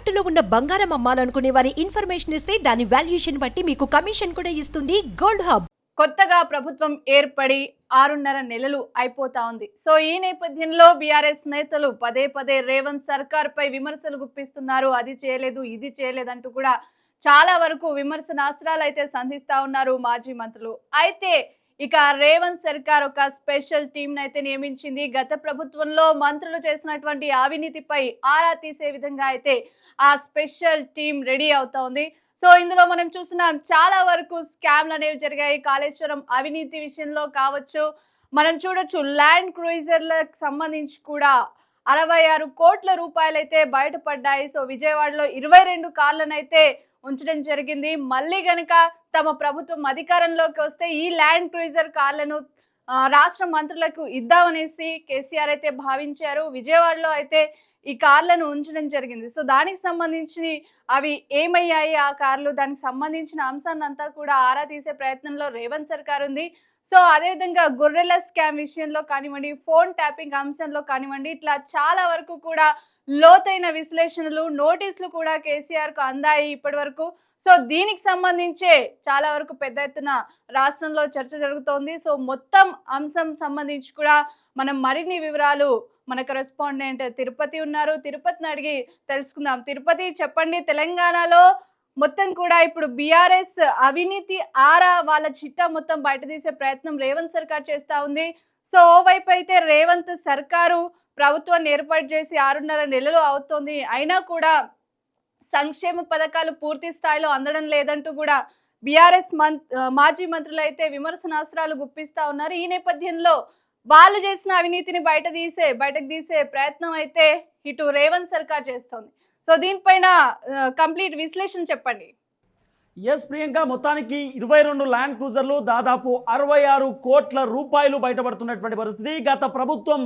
తాకట్టులో ఉన్న బంగారం అమ్మాలనుకునే వారి ఇన్ఫర్మేషన్ ఇస్తే దాని వాల్యుయేషన్ బట్టి మీకు కమిషన్ కూడా ఇస్తుంది గోల్డ్ హబ్. కొత్తగా ప్రభుత్వం ఏర్పడి ఆరున్నర నెలలు అయిపోతా ఉంది. సో ఈ నేపథ్యంలో బీఆర్ఎస్ నేతలు పదే పదే రేవంత్ సర్కార్ పై విమర్శలు గుప్పిస్తున్నారు. అది చేయలేదు ఇది చేయలేదంటూ కూడా చాలా వరకు విమర్శనాస్త్రాలు అయితే సంధిస్తా ఉన్నారు మాజీ మంత్రులు. అయితే ఇక రేవంత్ సర్కార్ ఒక స్పెషల్ టీం అయితే నియమించింది. గత ప్రభుత్వంలో మంత్రులు చేసినటువంటి అవినీతిపై ఆరా తీసే విధంగా అయితే ఆ స్పెషల్ టీం రెడీ అవుతా ఉంది. సో ఇందులో మనం చూస్తున్నాం చాలా వరకు స్కామ్లు అనేవి జరిగాయి. కాళేశ్వరం అవినీతి విషయంలో కావచ్చు మనం చూడొచ్చు ల్యాండ్ క్రూయిజర్లకు సంబంధించి కూడా అరవై ఆరు కోట్ల రూపాయలు అయితే బయటపడ్డాయి. సో విజయవాడలో ఇరవై రెండు కార్లను అయితే ఉంచడం జరిగింది. మళ్ళీ గనక తమ ప్రభుత్వం అధికారంలోకి వస్తే ఈ ల్యాండ్ క్రూయిజర్ కార్లను రాష్ట్ర మంత్రులకు ఇద్దామనేసి కేసీఆర్ అయితే భావించారు. విజయవాడలో అయితే ఈ కార్లను ఉంచడం జరిగింది. సో దానికి సంబంధించి అవి ఏమయ్యాయి? ఆ కార్లు దానికి సంబంధించిన అంశాన్ని అంతా కూడా ఆరా తీసే ప్రయత్నంలో రేవంత్ సర్కార్ ఉంది సో అదేవిధంగా గొర్రెల స్కామ్ విషయంలో కానివ్వండి ఫోన్ ట్యాపింగ్ అంశంలో కానివ్వండి ఇట్లా చాలా వరకు కూడా లోతైన విశ్లేషణలు నోటీసులు కూడా కేసీఆర్కు అందాయి ఇప్పటి వరకు సో దీనికి సంబంధించే చాలా వరకు పెద్ద ఎత్తున రాష్ట్రంలో చర్చ జరుగుతోంది. సో మొత్తం అంశం సంబంధించి కూడా మనం మరిన్ని వివరాలు మన కరెస్పాండెంట్ తిరుపతి ఉన్నారు. తిరుపతిని అడిగి తెలుసుకుందాం. తిరుపతి చెప్పండి తెలంగాణలో మొత్తం కూడా ఇప్పుడు బీఆర్ఎస్ అవినీతి ఆరా వాళ్ళ చిట్టా మొత్తం బయట తీసే ప్రయత్నం రేవంత్ సర్కార్ చేస్తూ ఉంది. సో ఓవైపు అయితే రేవంత్ సర్కారు ప్రభుత్వాన్ని ఏర్పాటు చేసి ఆరున్నర నెలలు అవుతోంది. అయినా కూడా సంక్షేమ పథకాలు పూర్తి స్థాయిలో అందడం లేదంటూ కూడా బీఆర్ఎస్ మం మాజీ మంత్రులు అయితే విమర్శనాస్త్రాలు గుప్పిస్తా ఉన్నారు. ఈ నేపథ్యంలో వాళ్ళు చేసిన అవినీతిని బయట తీసే బయటకు తీసే ప్రయత్నం అయితే ఇటు రేవంత్ సర్కార్ చేస్తోంది. సో దీనిపైన కంప్లీట్ విశ్లేషణ చెప్పండి. ఎస్ ప్రియాంక మొత్తానికి ఇరవై రెండు ల్యాండ్ క్రూజర్లు దాదాపు అరవై ఆరు కోట్ల రూపాయలు బయటపడుతున్నటువంటి పరిస్థితి. గత ప్రభుత్వం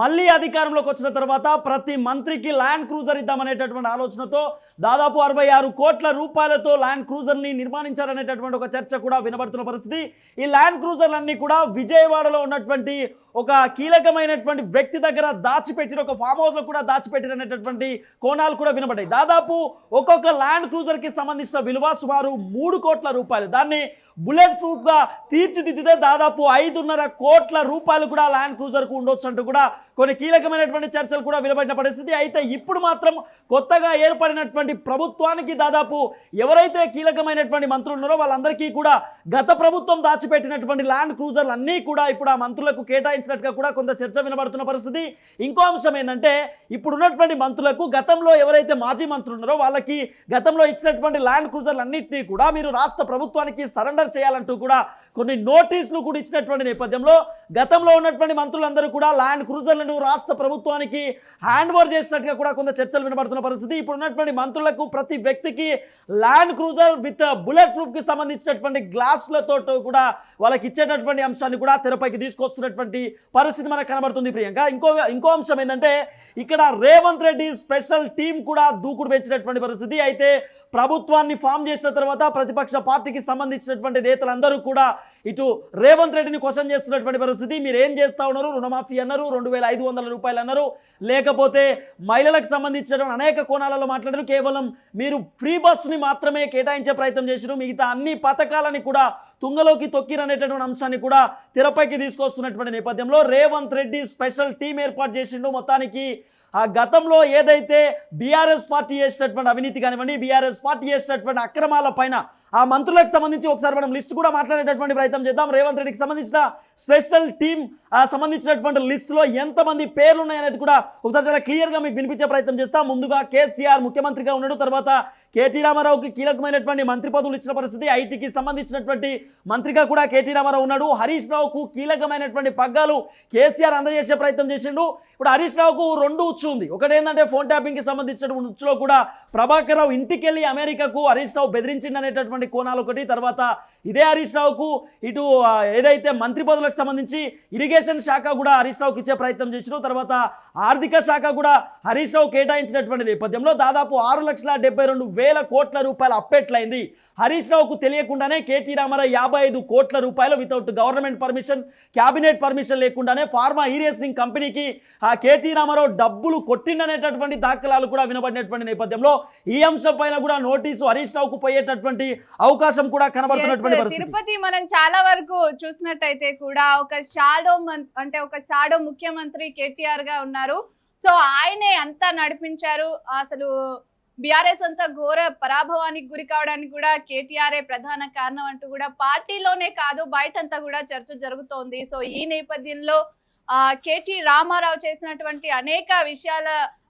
మళ్ళీ అధికారంలోకి వచ్చిన తర్వాత ప్రతి మంత్రికి ల్యాండ్ క్రూజర్ ఇద్దామనేటటువంటి ఆలోచనతో దాదాపు అరవై ఆరు కోట్ల రూపాయలతో ల్యాండ్ క్రూజర్ని నిర్మాణించారనేటటువంటి ఒక చర్చ కూడా వినబడుతున్న పరిస్థితి. ఈ ల్యాండ్ క్రూజర్లన్నీ కూడా విజయవాడలో ఉన్నటువంటి ఒక కీలకమైనటువంటి వ్యక్తి దగ్గర దాచిపెట్టిన ఒక ఫామ్ హౌస్లో కూడా దాచిపెట్టినటువంటి కోణాలు కూడా వినబడ్డాయి. దాదాపు ఒక్కొక్క ల్యాండ్ క్రూజర్కి సంబంధించిన విలువ సుమారు మూడు కోట్ల రూపాయలు. దాన్ని బుల్లెట్ ప్రూఫ్గా తీర్చిదిద్దితే దాదాపు ఐదున్నర కోట్ల రూపాయలు కూడా ల్యాండ్ క్రూజర్కు ఉండొచ్చు అంటూ కూడా కొన్ని కీలకమైనటువంటి చర్చలు కూడా వినబడిన పరిస్థితి. అయితే ఇప్పుడు మాత్రం కొత్తగా ఏర్పడినటువంటి ప్రభుత్వానికి దాదాపు ఎవరైతే కీలకమైనటువంటి మంత్రులు ఉన్నారో వాళ్ళందరికీ కూడా గత ప్రభుత్వం దాచిపెట్టినటువంటి ల్యాండ్ క్రూజర్లు అన్నీ కూడా ఇప్పుడు ఆ మంత్రులకు కేటాయించినట్టుగా కూడా కొంత చర్చ వినబడుతున్న పరిస్థితి. ఇంకో అంశం ఏంటంటే ఇప్పుడు ఉన్నటువంటి మంత్రులకు గతంలో ఎవరైతే మాజీ మంత్రులు ఉన్నారో వాళ్ళకి గతంలో ఇచ్చినటువంటి ల్యాండ్ క్రూజర్లు అన్నింటినీ కూడా మీరు రాష్ట్ర ప్రభుత్వానికి సరెండర్ చేయాలంటూ కూడా కొన్ని నోటీసులు కూడా ఇచ్చినటువంటి నేపథ్యంలో గతంలో ఉన్నటువంటి మంత్రులందరూ కూడా ల్యాండ్ క్రూజర్లను రాష్ట్ర ప్రభుత్వానికి హ్యాండ్ ఓవర్ చేసినట్టుగా కూడా కొంత చర్చలు వినబడుతున్న పరిస్థితి. ఇప్పుడు ఉన్నటువంటి మంత్రులకు ప్రతి వ్యక్తికి ల్యాండ్ క్రూజర్ విత్ బుల్లెట్ ప్రూఫ్కి సంబంధించినటువంటి గ్లాసులతో కూడా వాళ్ళకి ఇచ్చేటటువంటి అంశాన్ని కూడా తెరపైకి తీసుకొస్తున్నటువంటి పరిస్థితి మనకు కనబడుతుంది ప్రియాంక. ఇంకో ఇంకో అంశం ఏంటంటే ఇక్కడ రేవంత్ రెడ్డి స్పెషల్ టీం కూడా దూకుడు పెంచినటువంటి పరిస్థితి. అయితే ప్రభుత్వాన్ని ఫామ్ చేసిన తర్వాత ప్రతిపక్ష పార్టీకి సంబంధించినటువంటి నేతలందరూ కూడా ఇటు రేవంత్ రెడ్డిని క్వశ్చన్ చేస్తున్నటువంటి పరిస్థితి. మీరు ఏం చేస్తా ఉన్నారు? రుణమాఫీ అన్నారు రెండు వేల ఐదు వందల రూపాయలు అన్నారు. లేకపోతే మహిళలకు సంబంధించినటువంటి అనేక కోణాలలో మాట్లాడారు. కేవలం మీరు ఫ్రీ బస్సుని మాత్రమే కేటాయించే ప్రయత్నం చేశారు. మిగతా అన్ని పథకాలని కూడా తుంగలోకి తొక్కిరనేటటువంటి అంశాన్ని కూడా తెరపైకి తీసుకొస్తున్నటువంటి నేపథ్యంలో రేవంత్ రెడ్డి స్పెషల్ టీం ఏర్పాటు చేసిండు. మొత్తానికి ఆ గతంలో ఏదైతే బీఆర్ఎస్ పార్టీ చేసినటువంటి అవినీతి కానివ్వండి బీఆర్ఎస్ పార్టీ చేసినటువంటి అక్రమాల పైన ఆ మంత్రులకు సంబంధించి ఒకసారి మనం లిస్ట్ కూడా మాట్లాడేటటువంటి ప్రయత్నం చేద్దాం. రేవంత్ రెడ్డికి సంబంధించిన స్పెషల్ టీం సంబంధించినటువంటి లిస్టులో ఎంతమంది పేర్లు ఉన్నాయనేది కూడా ఒకసారి చాలా క్లియర్గా మీకు వినిపించే ప్రయత్నం చేస్తాం. ముందుగా కేసీఆర్ ముఖ్యమంత్రిగా ఉన్నాడు తర్వాత కేటీ రామారావుకి కీలకమైనటువంటి మంత్రి పదవులు ఇచ్చిన పరిస్థితి ఐటీకి సంబంధించినటువంటి మంత్రిగా కూడా కేటీ రామారావు ఉన్నాడు. హరీష్ రావుకు కీలకమైనటువంటి పగ్గాలు కేసీఆర్ అందజేసే ప్రయత్నం చేసిండు. ఇప్పుడు హరీష్ రావుకు రెండు ఉచ్చు ఉంది ఒకటి ఏంటంటే ఫోన్ ట్యాపింగ్కి సంబంధించిన ఉచ్చులో కూడా ప్రభాకర్ రావు ఇంటికి వెళ్ళి అమెరికాకు హరీష్ రావు బెదిరించింది అనేటటువంటి కోణాలు ఒకటి తర్వాత ఇదే హరీష్ రావుకు ఇటు ఏదైతే మంత్రి పదవులకు సంబంధించి ఇరిగేషన్ శాఖ కూడా హరీష్ రావుకి ఇచ్చే ప్రయత్నం చేసిన తర్వాత ఆర్థిక శాఖ కూడా హరీష్ రావు కేటాయించినటువంటి నేపథ్యంలో దాదాపు ఆరు లక్షల డెబ్బై రెండు వేల కోట్ల రూపాయల అప్పెట్లయింది హరీష్ రావుకు తెలియకుండానే కేటీ రామారావు యాభై ఐదు కోట్ల రూపాయలు without government permission cabinet permission లేకుండానే ఫార్మా ఈరేసింగ్ కంపెనీకి ఆ కేటీ రామారావు డబ్బు డబ్బులు కొట్టిండనేటటువంటి దాఖలాలు కూడా వినబడినటువంటి నేపథ్యంలో ఈ అంశం పైన కూడా నోటీసు హరీష్ రావుకు పోయేటటువంటి అవకాశం కూడా కనబడుతున్నటువంటి తిరుపతి మనం చాలా వరకు చూసినట్టయితే కూడా ఒక షాడో అంటే ఒక షాడో ముఖ్యమంత్రి కేటీఆర్గా ఉన్నారు. సో ఆయనే అంతా నడిపించారు. అసలు బీఆర్ఎస్ అంతా ఘోర పరాభవానికి గురి కావడానికి కూడా కేటీఆర్ఏ ప్రధాన కారణం అంటూ కూడా పార్టీలోనే కాదు బయటంతా కూడా చర్చ జరుగుతోంది. సో ఈ నేపథ్యంలో కేటీ రామారావు చేసినటువంటి అనేక విషయాల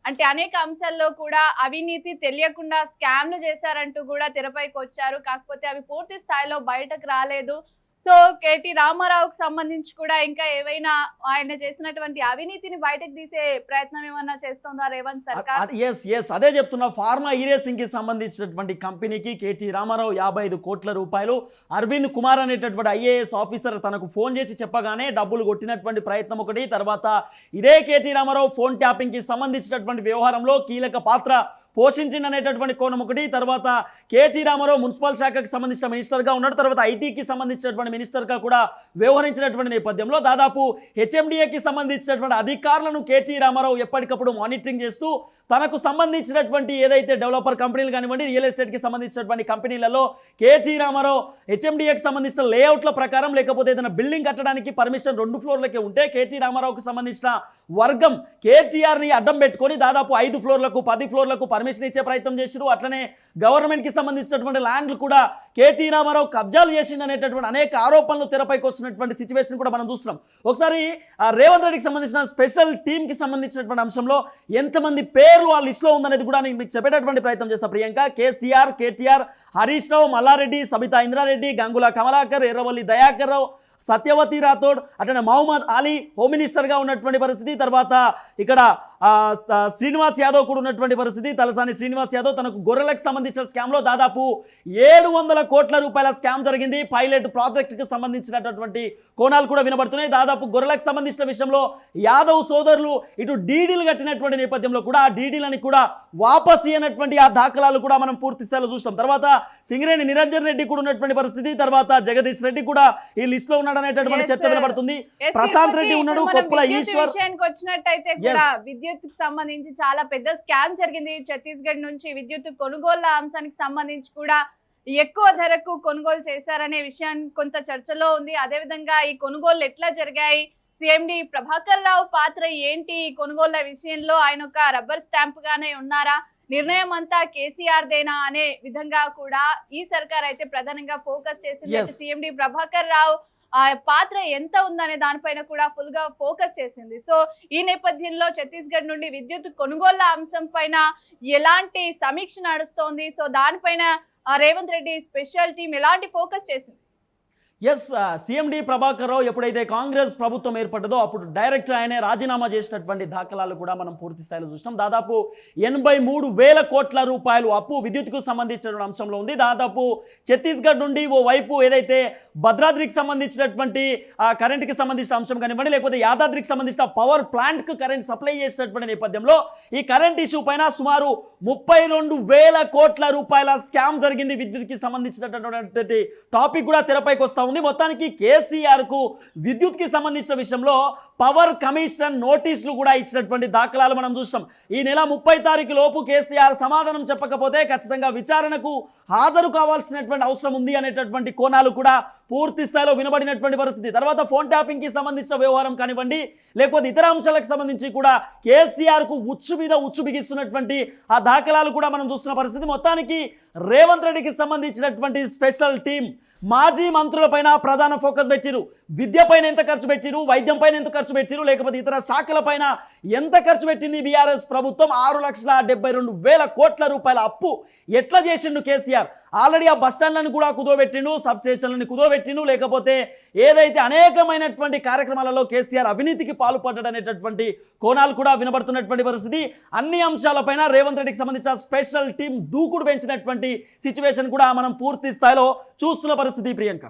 అంటే అనేక అంశాల్లో కూడా అవినీతి తెలియకుండా స్కామ్లు చేశారంటూ కూడా తెరపైకి వచ్చారు. కాకపోతే అవి పూర్తి స్థాయిలో బయటకు రాలేదు. సో కేటీ రామారావుకు సంబంధించి కూడా ఇంకా ఏవైనా ఆయన చేసినటువంటి అవినీతిని బయటకు తీసే ప్రయత్నం ఏమన్నా చేస్తుందా రేవంత్ సర్కార్? ఎస్ ఎస్ అదే చెప్తున్నా. ఫార్మా ఈరేసింగ్కి సంబంధించినటువంటి కంపెనీకి కేటీ రామారావు యాభై ఐదు కోట్ల రూపాయలు అరవింద్ కుమార్ అనేటటువంటి ఐఏఎస్ ఆఫీసర్ తనకు ఫోన్ చేసి చెప్పగానే డబ్బులు కొట్టినటువంటి ప్రయత్నం ఒకటి. తర్వాత ఇదే కేటీ రామారావు ఫోన్ ట్యాపింగ్కి సంబంధించినటువంటి వ్యవహారంలో కీలక పాత్ర పోషించింది అనేటటువంటి కోణం ఒకటి. తర్వాత కేటీ రామారావు మున్సిపల్ శాఖకు సంబంధించిన మినిస్టర్గా ఉన్నాడు. తర్వాత ఐటీకి సంబంధించినటువంటి మినిస్టర్గా కూడా వ్యవహరించినటువంటి నేపథ్యంలో దాదాపు హెచ్ఎండిఏకి సంబంధించినటువంటి అధికారులను కేటీ రామారావు ఎప్పటికప్పుడు మానిటరింగ్ చేస్తూ తనకు సంబంధించినటువంటి ఏదైతే డెవలపర్ కంపెనీలు కానివ్వండి రియల్ ఎస్టేట్కి సంబంధించినటువంటి కంపెనీలలో కేటీ రామారావు హెచ్ఎండిఏకి సంబంధించిన లేఅవుట్ల ప్రకారం లేకపోతే ఏదైనా బిల్డింగ్ కట్టడానికి పర్మిషన్ రెండు ఫ్లోర్లకే ఉంటే కేటీ రామారావుకు సంబంధించిన వర్గం కేటీఆర్ని అడ్డం పెట్టుకొని దాదాపు ఐదు ఫ్లోర్లకు పది ఫ్లోర్లకు పర్మిషన్ ఇచ్చే ప్రయత్నం చేసిరు అట్లనే గవర్నమెంట్కి సంబంధించినటువంటి ల్యాండ్లు కూడా కేటీ రామారావు కబ్జాలు చేసిండు అనేటటువంటి అనేక ఆరోపణలు తెరపైకి వస్తున్నటువంటి సిచ్యువేషన్ కూడా మనం చూస్తున్నాం. ఒకసారి రేవంత్ రెడ్డికి సంబంధించిన స్పెషల్ టీంకి సంబంధించినటువంటి అంశంలో ఎంతమంది పేర్లు ఆ లిస్టులో ఉందనేది కూడా నేను మీకు చెప్పేటటువంటి ప్రయత్నం చేస్తాను ప్రియాంక కేసీఆర్ కేటీఆర్ హరీష్ రావు మల్లారెడ్డి సబితా ఇంద్రారెడ్డి గంగుల కమలాకర్ ఎర్రవల్లి దయాకర్ రావు సత్యవతి రాథోడ్ అటు మహమ్మద్ అలీ హోమ్ మినిస్టర్గా ఉన్నటువంటి పరిస్థితి తర్వాత ఇక్కడ శ్రీనివాస్ యాదవ్ కూడా ఉన్నటువంటి పరిస్థితి తలసాని శ్రీనివాస్ యాదవ్ తనకు గొర్రెలకు సంబంధించిన స్కామ్లో దాదాపు ఏడు వందల కోట్ల రూపాయల స్కామ్ జరిగింది. పైలట్ ప్రాజెక్టుకి సంబంధించినటువంటి కోణాలు కూడా వినబడుతున్నాయి. దాదాపు గొర్రెలకు సంబంధించిన విషయంలో యాదవ్ సోదరులు ఇటు డీడీలు కట్టినటువంటి నేపథ్యంలో కూడా ఆ డీడీలని కూడా వాపస్ ఇయ్యనటువంటి ఆ దాఖలాలు కూడా మనం పూర్తి స్థాయిలో చూస్తాం. తర్వాత సింగరేణి నిరంజన్ రెడ్డి కూడా ఉన్నటువంటి పరిస్థితి తర్వాత జగదీష్ రెడ్డి కూడా ఈ లిస్ట్లో ఉన్నాడు అనేటటువంటి చర్చ. వినబడుతుంది. ప్రశాంత్ రెడ్డి ఉన్నాడు కొప్పుల ఈశ్వర్. వచ్చినట్టయితే కూడా విద్యుత్ సంబంధించి చాలా పెద్ద స్కామ్ జరిగింది. ఛత్తీస్గఢ్ నుంచి విద్యుత్ కొనుగోళ్ళ అంశానికి సంబంధించి కూడా ఎక్కువ ధరకు కొనుగోలు చేశారనే విషయాన్ని కొంత చర్చలో ఉంది. అదేవిధంగా ఈ కొనుగోళ్ళు ఎట్లా జరిగాయి? సిఎండి ప్రభాకర్ రావు పాత్ర ఏంటి? ఈ కొనుగోళ్ళ విషయంలో ఆయన ఒక రబ్బర్ స్టాంప్ గానే ఉన్నారా? నిర్ణయం అంతా కేసీఆర్ దేనా అనే విధంగా కూడా ఈ సర్కార్ అయితే ప్రధానంగా ఫోకస్ చేసింది. సిఎండి ప్రభాకర్ రావు ఆ పాత్ర ఎంత ఉందనే దానిపైన కూడా ఫుల్గా ఫోకస్ చేసింది. సో ఈ నేపథ్యంలో ఛత్తీస్గఢ్ నుండి విద్యుత్ కొనుగోళ్ళ అంశం పైన ఎలాంటి సమీక్ష నడుస్తోంది? సో దానిపైన రేవంత్ రెడ్డి స్పెషల్ టీం ఎలాంటి ఫోకస్ చేసింది? ఎస్ సిఎండి ప్రభాకర్ రావు ఎప్పుడైతే కాంగ్రెస్ ప్రభుత్వం ఏర్పడ్డదో అప్పుడు డైరెక్ట్ ఆయనే రాజీనామా చేసినటువంటి దాఖలాలు కూడా మనం పూర్తి స్థాయిలో చూసినాం. దాదాపు ఎనభై మూడు వేల కోట్ల రూపాయలు అప్పు విద్యుత్కు సంబంధించిన అంశంలో ఉంది. దాదాపు ఛత్తీస్గఢ్ నుండి ఓ వైపు ఏదైతే భద్రాద్రికి సంబంధించినటువంటి కరెంట్కి సంబంధించిన అంశం కానివ్వండి లేకపోతే యాదాద్రికి సంబంధించిన పవర్ ప్లాంట్కు కరెంట్ సప్లై చేసినటువంటి నేపథ్యంలో ఈ కరెంట్ ఇష్యూ పైన సుమారు ముప్పై రెండు వేల కోట్ల రూపాయల స్కామ్ జరిగింది విద్యుత్కి సంబంధించినటువంటి టాపిక్ కూడా తెరపైకి వస్తాం ఉంది. మొత్తానికి కేసీఆర్కు విద్యుత్కి సంబంధించిన విషయంలో పవర్ కమిషన్ నోటీసులు కూడా ఇచ్చినటువంటి దాఖలాలు మనం చూస్తాం. ఈ నెల ముప్పై తారీఖు లోపు కేసీఆర్ సమాధానం చెప్పకపోతే ఖచ్చితంగా విచారణకు హాజరు కావాల్సినటువంటి అవసరం ఉంది అనేటటువంటి కోణాలు కూడా పూర్తి స్థాయిలో వినబడినటువంటి పరిస్థితి. తర్వాత ఫోన్ ట్యాపింగ్కి సంబంధించిన వ్యవహారం కానివ్వండి లేకపోతే ఇతర అంశాలకు సంబంధించి కూడా కేసీఆర్కు ఉచ్చు మీద ఉచ్చు బిగిస్తున్నటువంటి ఆ దాఖలాలు కూడా మనం చూస్తున్న పరిస్థితి. మొత్తానికి రేవంత్ రెడ్డికి సంబంధించినటువంటి స్పెషల్ టీం మాజీ మంత్రులపై పైన ప్రధాన ఫోకస్ పెట్టిరు. విద్య పైన ఎంత ఖర్చు పెట్టిరు? వైద్యం పైన ఎంత ఖర్చు పెట్టిరు? లేకపోతే ఇతర శాఖల పైన ఎంత ఖర్చు పెట్టింది బీఆర్ఎస్ ప్రభుత్వం? ఆరు లక్షల డెబ్బై రెండు వేల కోట్ల రూపాయల అప్పు ఎట్లా చేసిండు కేసీఆర్? ఆల్రెడీ ఆ బస్ కూడా కుదోబెట్టిండు సబ్ స్టేషన్లను కుదోబెట్టిండు. లేకపోతే ఏదైతే అనేకమైనటువంటి కార్యక్రమాలలో కేసీఆర్ అవినీతికి పాల్పడ్డనేటటువంటి కోణాలు కూడా వినబడుతున్నటువంటి పరిస్థితి. అన్ని అంశాలపైన రేవంత్ రెడ్డికి సంబంధించిన స్పెషల్ టీం దూకుడు పెంచినటువంటి సిచ్యువేషన్ కూడా మనం పూర్తి స్థాయిలో చూస్తున్న పరిస్థితి ప్రియాంక.